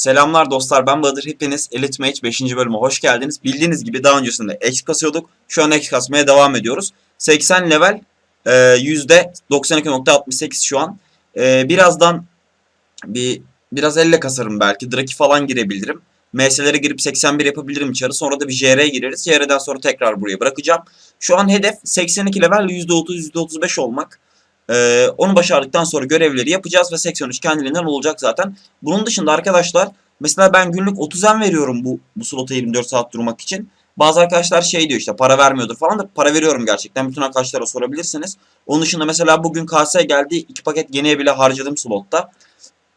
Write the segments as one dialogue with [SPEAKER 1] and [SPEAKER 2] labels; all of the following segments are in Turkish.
[SPEAKER 1] Selamlar dostlar ben Bahadır hepiniz Elite Mage 5. bölüme hoş geldiniz. Bildiğiniz gibi daha öncesinde X kasıyorduk. Şu an X kasmaya devam ediyoruz. 80 level e, %92.68 şu an. E, birazdan bir biraz elle kasarım belki. Draki falan girebilirim. MS'lere girip 81 yapabilirim içeri. Sonra da bir JR'ye gireriz. JR'den sonra tekrar buraya bırakacağım. Şu an hedef 82 level %30 %35 olmak. Ee, onu başardıktan sonra görevleri yapacağız ve 83 kendiliğinden olacak zaten. Bunun dışında arkadaşlar mesela ben günlük 30 en veriyorum bu, bu slota 24 saat durmak için. Bazı arkadaşlar şey diyor işte para vermiyordur falan da para veriyorum gerçekten. Bütün arkadaşlara sorabilirsiniz. Onun dışında mesela bugün KS geldi. 2 paket geniye bile harcadım slotta.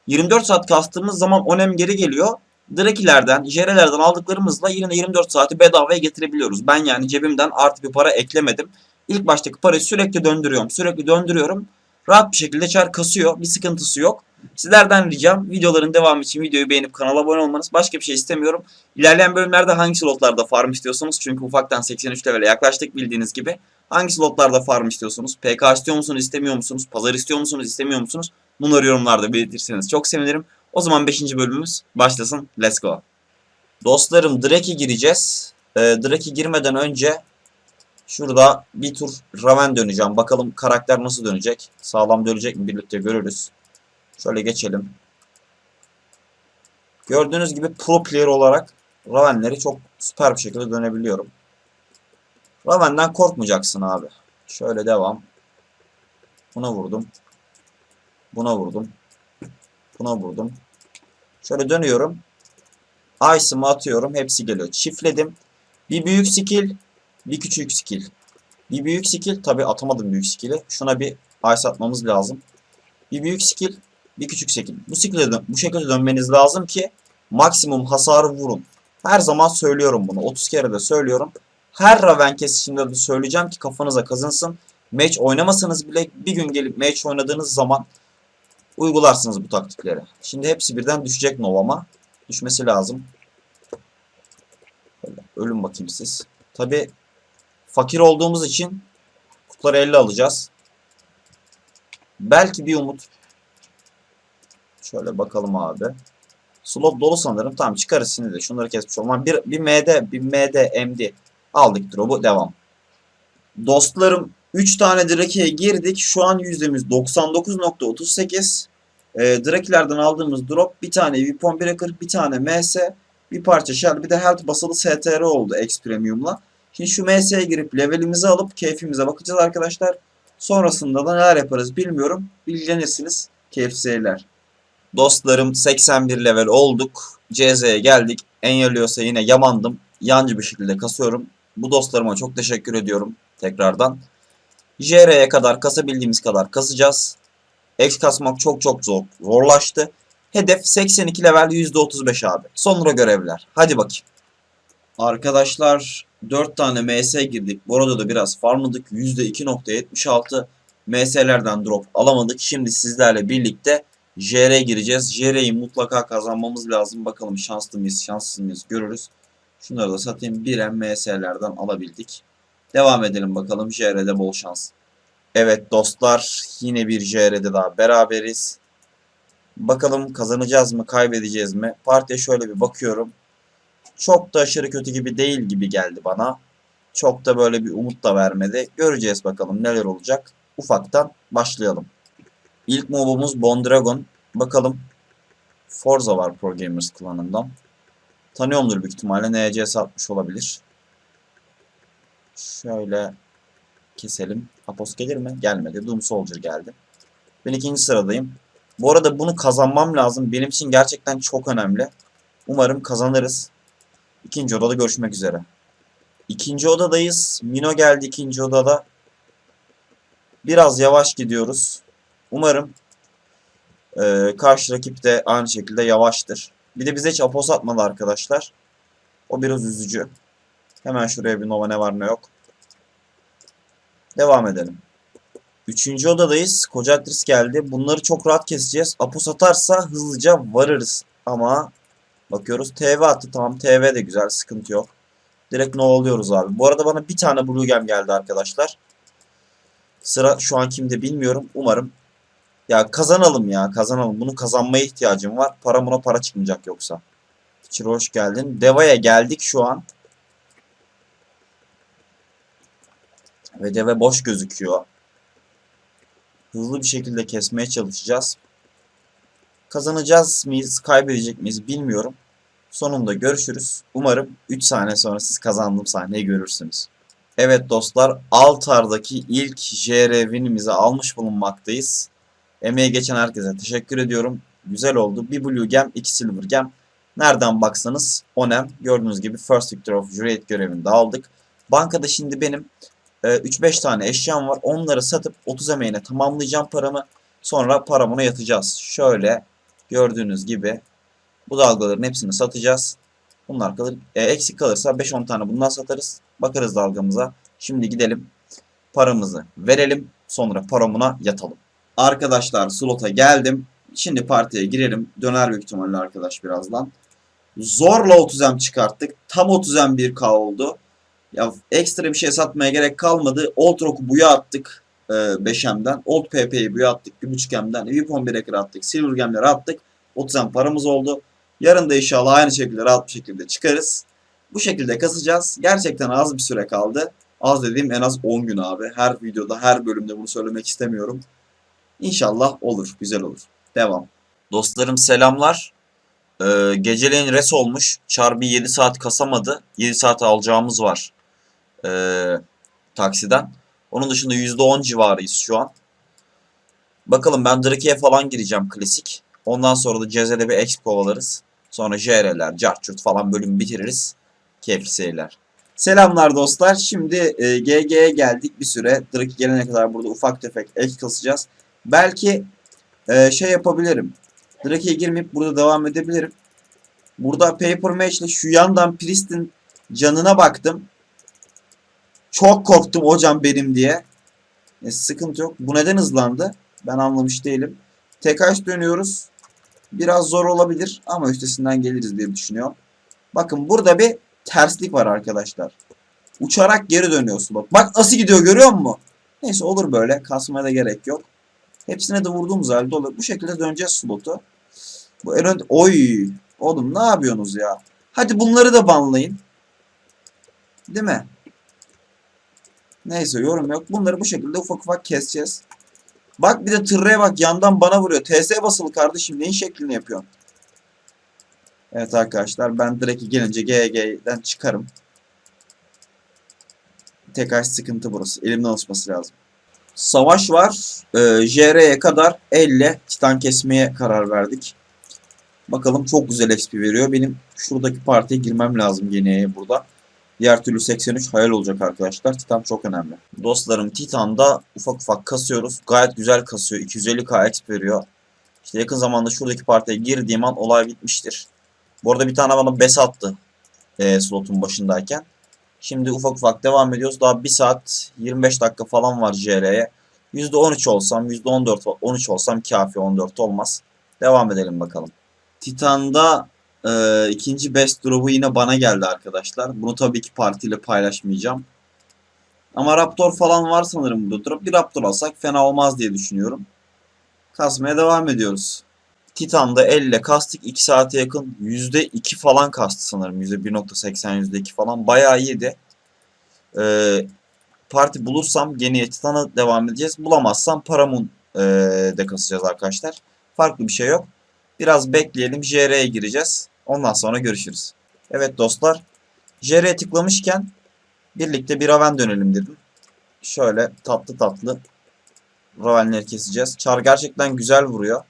[SPEAKER 1] 24 saat kastığımız zaman onem geri geliyor. Drakilerden, Jerelerden aldıklarımızla yine 24 saati bedavaya getirebiliyoruz. Ben yani cebimden artı bir para eklemedim. İlk baştaki parayı sürekli döndürüyorum. Sürekli döndürüyorum. Rahat bir şekilde çar kasıyor. Bir sıkıntısı yok. Sizlerden ricam videoların devamı için videoyu beğenip kanala abone olmanız. Başka bir şey istemiyorum. İlerleyen bölümlerde hangi slotlarda farm istiyorsunuz? Çünkü ufaktan 83 level'e yaklaştık bildiğiniz gibi. Hangi slotlarda farm istiyorsunuz? PK istiyor musunuz, istemiyor musunuz? Pazar istiyor musunuz, istemiyor musunuz? Bunları yorumlarda belirtirseniz çok sevinirim. O zaman 5. bölümümüz başlasın. Let's go. Dostlarım Drake'e gireceğiz. Ee, Drake'e girmeden önce şurada bir tur Raven döneceğim. Bakalım karakter nasıl dönecek. Sağlam dönecek mi birlikte görürüz. Şöyle geçelim. Gördüğünüz gibi pro player olarak Raven'leri çok süper bir şekilde dönebiliyorum. Raven'den korkmayacaksın abi. Şöyle devam. Buna vurdum. Buna vurdum. Buna vurdum. Şöyle dönüyorum. Ice'ımı atıyorum. Hepsi geliyor. Çiftledim. Bir büyük skill. Bir küçük skill. Bir büyük skill. Tabi atamadım büyük skill'i. Şuna bir ice atmamız lazım. Bir büyük skill. Bir küçük skill. Bu skill'e bu şekilde dönmeniz lazım ki maksimum hasarı vurun. Her zaman söylüyorum bunu. 30 kere de söylüyorum. Her Raven kesişimde de söyleyeceğim ki kafanıza kazınsın. Match oynamasanız bile bir gün gelip match oynadığınız zaman uygularsınız bu taktikleri. Şimdi hepsi birden düşecek Nova'ma. Düşmesi lazım. Böyle, ölün bakayım siz. Tabi fakir olduğumuz için kutuları 50 alacağız. Belki bir umut. Şöyle bakalım abi. Slot dolu sanırım. Tamam çıkarız şimdi de. Şunları kesmiş olmam. Bir, bir MD, bir MD, MD. Aldık drop'u. Devam. Dostlarım 3 tane Drake'ye girdik. Şu an yüzdemiz 99.38. E, Drake'lerden aldığımız drop bir tane Weapon Breaker, bir tane MS, bir parça Shell, bir de Health basılı STR oldu X Premium'la. Şimdi şu MS'ye girip levelimizi alıp keyfimize bakacağız arkadaşlar. Sonrasında da neler yaparız bilmiyorum. Bilgilenirsiniz. Keyif seyirler. Dostlarım 81 level olduk. CZ'ye geldik. Enyaliyorsa yine yamandım. Yancı bir şekilde kasıyorum. Bu dostlarıma çok teşekkür ediyorum tekrardan. JR'ye kadar kasabildiğimiz kadar kasacağız. X kasmak çok çok zor, zorlaştı. Hedef 82 level %35 abi. Sonra görevler. Hadi bakayım. Arkadaşlar 4 tane MS girdik. Bu arada da biraz farmladık. %2.76 MS'lerden drop alamadık. Şimdi sizlerle birlikte JR'ye gireceğiz. JR'yi mutlaka kazanmamız lazım. Bakalım şanslı mıyız, şanssız mıyız görürüz. Şunları da satayım. 1 MS'lerden alabildik. Devam edelim bakalım. JR'de bol şans. Evet dostlar yine bir JR'de daha beraberiz. Bakalım kazanacağız mı kaybedeceğiz mi? Partiye şöyle bir bakıyorum. Çok da aşırı kötü gibi değil gibi geldi bana. Çok da böyle bir umut da vermedi. Göreceğiz bakalım neler olacak. Ufaktan başlayalım. İlk mobumuz Bondragon. Bakalım. Forza var Pro klanından. Tanıyorumdur büyük ihtimalle. NCS atmış olabilir. Şöyle keselim. Apos gelir mi? Gelmedi. Doom Soldier geldi. Ben ikinci sıradayım. Bu arada bunu kazanmam lazım. Benim için gerçekten çok önemli. Umarım kazanırız. İkinci odada görüşmek üzere. İkinci odadayız. Mino geldi ikinci odada. Biraz yavaş gidiyoruz. Umarım e, karşı rakip de aynı şekilde yavaştır. Bir de bize hiç apos atmadı arkadaşlar. O biraz üzücü. Hemen şuraya bir Nova ne var ne yok. Devam edelim. Üçüncü odadayız. Kocatris geldi. Bunları çok rahat keseceğiz. Apos atarsa hızlıca varırız. Ama bakıyoruz. TV attı. Tamam TV de güzel. Sıkıntı yok. Direkt ne oluyoruz abi. Bu arada bana bir tane Blue Gem geldi arkadaşlar. Sıra şu an kimde bilmiyorum. Umarım Ya kazanalım ya kazanalım. Bunu kazanmaya ihtiyacım var. Para buna para çıkmayacak yoksa. Çiro hoş geldin. Deva'ya geldik şu an. Ve deve boş gözüküyor. Hızlı bir şekilde kesmeye çalışacağız. Kazanacağız mıyız, kaybedecek miyiz bilmiyorum. Sonunda görüşürüz. Umarım 3 saniye sonra siz kazandığım sahneyi görürsünüz. Evet dostlar, Altar'daki ilk JR win'imizi almış bulunmaktayız. Emeği geçen herkese teşekkür ediyorum. Güzel oldu. Bir Blue Gem, 2 Silver Gem. Nereden baksanız onem. Gördüğünüz gibi First Victor of Juliet görevini de aldık. Bankada şimdi benim e, 3-5 tane eşyam var. Onları satıp 30 emeğine tamamlayacağım paramı. Sonra paramına yatacağız. Şöyle gördüğünüz gibi bu dalgaların hepsini satacağız. Bunlar kalır. E, eksik kalırsa 5-10 tane bundan satarız. Bakarız dalgamıza. Şimdi gidelim. Paramızı verelim. Sonra paramına yatalım. Arkadaşlar slota geldim. Şimdi partiye girelim. Döner büyük ihtimalle arkadaş birazdan. Zorla 30M çıkarttık. Tam 30M 1K oldu. Ya ekstra bir şey satmaya gerek kalmadı. Old Rock'u buya attık. E, 5M'den. Old PP'yi buya attık. 1.5M'den. VIP 11 Breaker attık. Silver Gem'leri attık. 30M paramız oldu. Yarın da inşallah aynı şekilde rahat bir şekilde çıkarız. Bu şekilde kasacağız. Gerçekten az bir süre kaldı. Az dediğim en az 10 gün abi. Her videoda, her bölümde bunu söylemek istemiyorum. İnşallah olur, güzel olur. Devam. Dostlarım selamlar. Ee, geceleyin res olmuş. Çarbi 7 saat kasamadı. 7 saat alacağımız var. Ee, taksiden. Onun dışında %10 civarıyız şu an. Bakalım ben Drake'ye falan gireceğim klasik. Ondan sonra da Cezel'e bir exp kovalarız. Sonra JR'ler, Carchurt falan bölümü bitiririz. Keyifli seyirler. Selamlar dostlar. Şimdi e, GG'ye geldik bir süre. Drake gelene kadar burada ufak tefek ek kasacağız. Belki e, şey yapabilirim. Drake'ye girmeyip burada devam edebilirim. Burada Paper Match ile şu yandan Priest'in canına baktım. Çok korktum hocam benim diye. E, sıkıntı yok. Bu neden hızlandı? Ben anlamış değilim. Tekrar dönüyoruz. Biraz zor olabilir ama üstesinden geliriz diye düşünüyorum. Bakın burada bir terslik var arkadaşlar. Uçarak geri dönüyor slot. Bak nasıl gidiyor görüyor musun? Neyse olur böyle. Kasmaya da gerek yok. Hepsine de vurduğumuz halde olur. Bu şekilde döneceğiz slotu. Bu en ön... Oy! Oğlum ne yapıyorsunuz ya? Hadi bunları da banlayın. Değil mi? Neyse yorum yok. Bunları bu şekilde ufak ufak keseceğiz. Bak bir de tırraya bak yandan bana vuruyor. TS basılı kardeşim neyin şeklini yapıyorsun? Evet arkadaşlar ben direkt gelince GG'den çıkarım. Tek sıkıntı burası. Elimden alışması lazım. Savaş var. Ee, JR'ye kadar elle titan kesmeye karar verdik. Bakalım çok güzel XP veriyor. Benim şuradaki partiye girmem lazım yeniye burada. Diğer türlü 83 hayal olacak arkadaşlar. Titan çok önemli. Dostlarım Titan'da ufak ufak kasıyoruz. Gayet güzel kasıyor. 250k XP veriyor. İşte yakın zamanda şuradaki partiye girdiğim an olay bitmiştir. Bu arada bir tane bana bes attı. E, slotun başındayken. Şimdi ufak ufak devam ediyoruz. Daha 1 saat 25 dakika falan var JR'ye. %13 olsam, %14, 13 olsam kafi 14 olmaz. Devam edelim bakalım. Titan'da e, ikinci best drop'u yine bana geldi arkadaşlar. Bunu tabii ki partiyle paylaşmayacağım. Ama Raptor falan var sanırım bu drop. Bir Raptor alsak fena olmaz diye düşünüyorum. Kasmaya devam ediyoruz. Titan'da elle kastık 2 saate yakın %2 falan kastı sanırım. %1.80 %2 falan bayağı iyiydi. Ee, parti bulursam gene Titan'a devam edeceğiz. Bulamazsam Paramun e, de kasacağız arkadaşlar. Farklı bir şey yok. Biraz bekleyelim. JR'ye gireceğiz. Ondan sonra görüşürüz. Evet dostlar. JR'ye tıklamışken birlikte bir Raven dönelim dedim. Şöyle tatlı tatlı Raven'leri keseceğiz. Char gerçekten güzel vuruyor.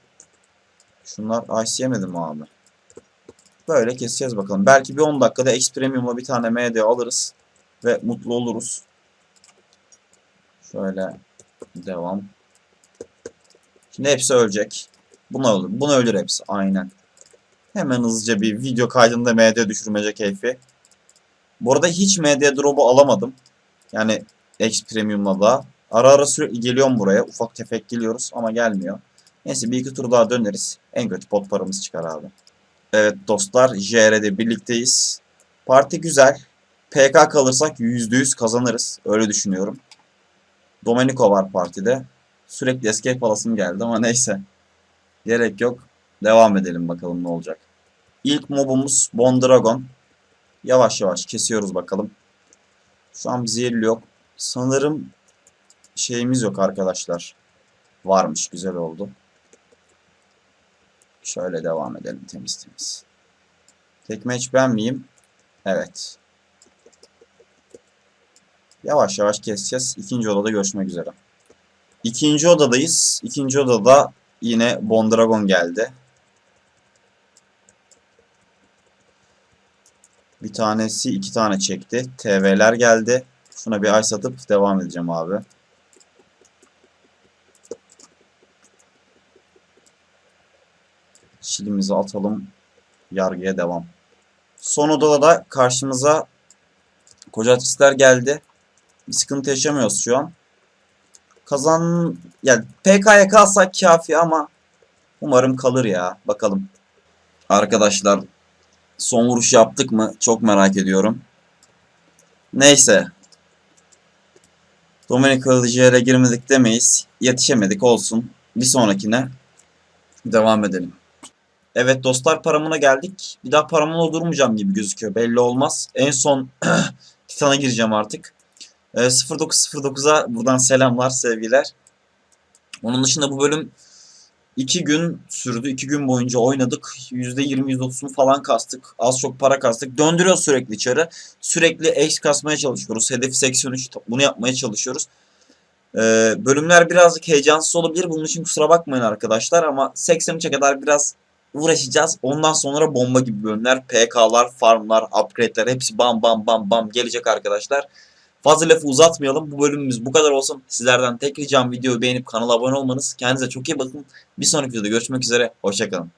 [SPEAKER 1] Şunlar ice yemedi mi abi? Böyle keseceğiz bakalım. Belki bir 10 dakikada X Premium'la bir tane MD alırız. Ve mutlu oluruz. Şöyle devam. Şimdi hepsi ölecek. Buna ölür. Buna ölür hepsi. Aynen. Hemen hızlıca bir video kaydında MD düşürmece keyfi. Bu arada hiç MD drop'u alamadım. Yani X Premium'la da. Ara ara sürekli geliyorum buraya. Ufak tefek geliyoruz ama gelmiyor. Neyse bir iki tur daha döneriz. En kötü pot paramız çıkar abi. Evet dostlar JR'de birlikteyiz. Parti güzel. PK kalırsak %100 kazanırız. Öyle düşünüyorum. Domenico var partide. Sürekli escape alasım geldi ama neyse. Gerek yok. Devam edelim bakalım ne olacak. İlk mobumuz Bondragon. Yavaş yavaş kesiyoruz bakalım. Şu an bir zehirli yok. Sanırım şeyimiz yok arkadaşlar. Varmış güzel oldu. Şöyle devam edelim temiz temiz. Tekme hiç ben? Evet. Yavaş yavaş keseceğiz. İkinci odada görüşmek üzere. İkinci odadayız. İkinci odada yine Bondragon geldi. Bir tanesi iki tane çekti. TV'ler geldi. Şuna bir ay satıp devam edeceğim abi. Çilimizi atalım. Yargıya devam. Son odada da karşımıza Kocatrisler geldi. Bir sıkıntı yaşamıyoruz şu an. Kazan yani PK'ya kalsak kafi ama umarım kalır ya. Bakalım. Arkadaşlar son vuruş yaptık mı? Çok merak ediyorum. Neyse. Domenico Ligiere girmedik demeyiz. Yetişemedik olsun. Bir sonrakine devam edelim. Evet dostlar paramına geldik. Bir daha paramına durmayacağım gibi gözüküyor. Belli olmaz. En son Titan'a gireceğim artık. Ee, 0909'a buradan selamlar, sevgiler. Onun dışında bu bölüm 2 gün sürdü. 2 gün boyunca oynadık. %20-%30'unu falan kastık. Az çok para kastık. Döndürüyoruz sürekli içeri. Sürekli X kasmaya çalışıyoruz. Hedefi 83. Bunu yapmaya çalışıyoruz. Ee, bölümler birazcık heyecansız olabilir. Bunun için kusura bakmayın arkadaşlar. Ama 83'e kadar biraz uğraşacağız. Ondan sonra bomba gibi bölümler, PK'lar, farmlar, upgrade'ler hepsi bam bam bam bam gelecek arkadaşlar. Fazla lafı uzatmayalım. Bu bölümümüz bu kadar olsun. Sizlerden tek ricam videoyu beğenip kanala abone olmanız. Kendinize çok iyi bakın. Bir sonraki videoda görüşmek üzere. Hoşçakalın.